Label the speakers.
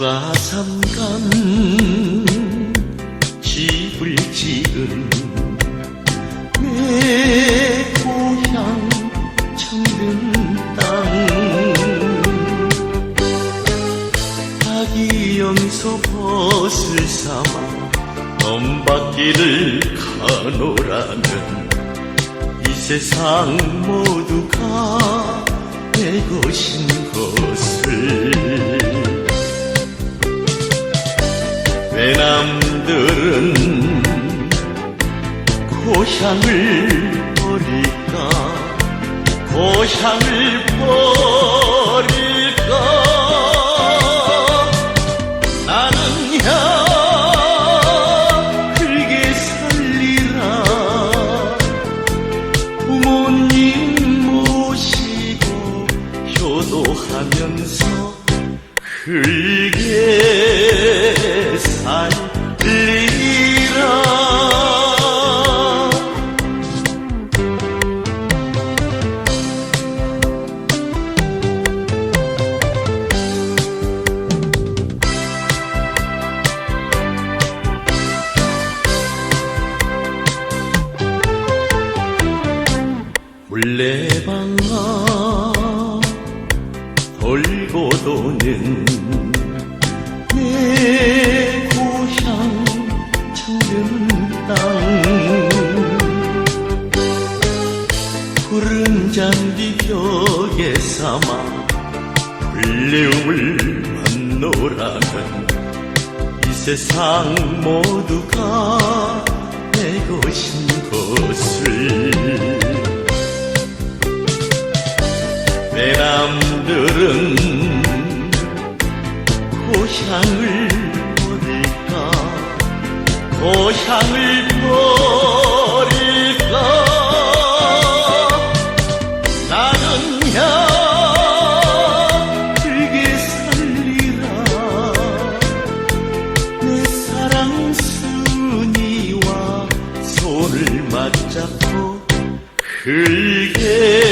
Speaker 1: 누가 잠깐 집을 지은 내 고향 청든 땅. 자기 염소 벗을 삼아 엄박길을 가노라는 이 세상 모두가 내 것인가 왜 남들은 고향을 버릴까? 고향을 버릴까? 나는야 흙에 살리라. 부모님 모시고 효도하면서 흙에 도는 내 고향 청년 땅 푸른 잔디 벽에 삼아 불레움을 만노라면 이 세상 모두가 고향을 버릴까? 고향을 버릴까? 나는야 흙에 살리라. 내 사랑 순이와 손을 맞잡고 흙에